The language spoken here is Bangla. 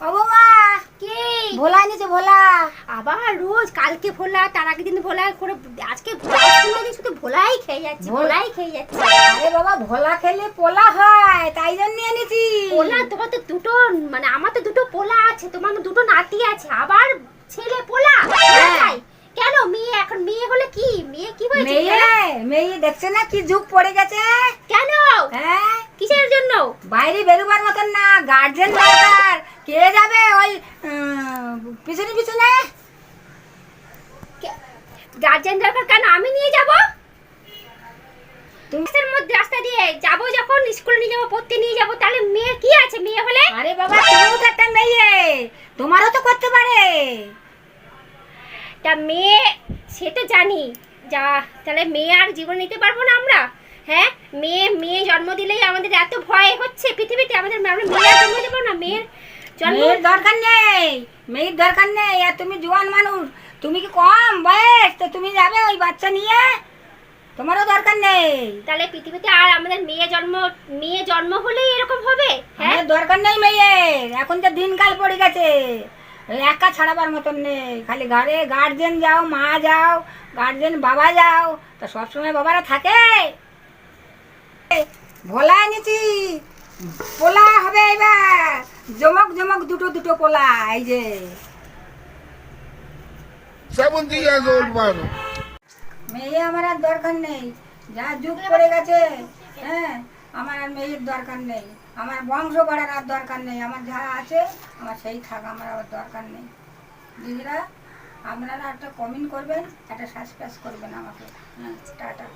ও বাবা কে? ভোলা এনেছে ভোলা। আবার রোজ কালকে ভোলা তার আগের দিন ভোলা করে আজকে শুধু ভোলাই খেয়ে যাচ্ছে ভোলাই খেয়ে যাচ্ছে। আরে বাবা ভোলা খেলে পোলা হয় তাই জন্য এনেছি। পোলা তোমার তো দুটো মানে আমার তো দুটো পোলা আছে তোমার দুটো নাতি আছে আবার ছেলে পোলা? হ্যাঁ। কেন মেয়ে এখন মেয়ে হলে কি? মেয়ে কি হয়েছে মেয়ে মেয়ে দেখছে না কি যুগ পড়ে গেছে? কেন? হ্যাঁ। কিসের জন্য? বাইরে বেরোবার মতন না গার্জেন দরকার। কে যাবে ওই পিছনে পিছনে? গার্জেন দরকার কেন? আমি নিয়ে যাব? তুমি রাস্তার মধ্যে রাস্তা দিয়ে যাব যখন স্কুলে নিয়ে যাব পড়তে নিয়ে যাব তাহলে মেয়ে কি আছে? মেয়ে হলে? আরে বাবা তুমিও তো একটা মেয়ে। তোমারও তো করতে পারে। তা মেয়ে সে তো জানি। যা তাহলে মেয়ে আর জীবন নিতে পারব না আমরা? হ্যাঁ? মেয়ে মেয়ে জন্ম দিলেই আমাদের এত ভয় হচ্ছে পৃথিবীতে। আমাদের আমরা মেয়ে জন্ম দেবো না? মেয়ের মেয়ের দরকার নেই মেয়ের দরকার নেই আর তুমি জোয়ান মানুষ। তুমি কি কম বয়স? তো তুমি যাবে ওই বাচ্চা নিয়ে? তোমারও দরকার নেই। তাহলে পৃথিবীতে আর আমাদের মেয়ে জন্ম মেয়ে জন্ম হলেই এরকম হবে? হ্যাঁ? দরকার নেই মেয়ের। এখন তো দিনকাল পড়ে গেছে একা ছাড়াবার মতন নেই। খালি ঘরে গার্জেন যাও মা যাও গার্জেন বাবা যাও তা সবসময় বাবারা থাকে। ভোলা এনেছি পোলা হবে এবার। জমক দুটো দুটো এই যে। 70 years old man. মেয়ে আমার আর দরকার নেই। যা যুগ পড়ে গেছে হ্যাঁ আমার আর মেয়ের দরকার নেই। আমার বংশ বাড়ার আর দরকার নেই। আমার যা আছে আমার সেই থাক আমার আবার দরকার নেই। দিদিরা আপনারা একটা কমেন্ট করবেন একটা সাসপেন্স করবেন আমাকে। হ্যাঁ টাটা।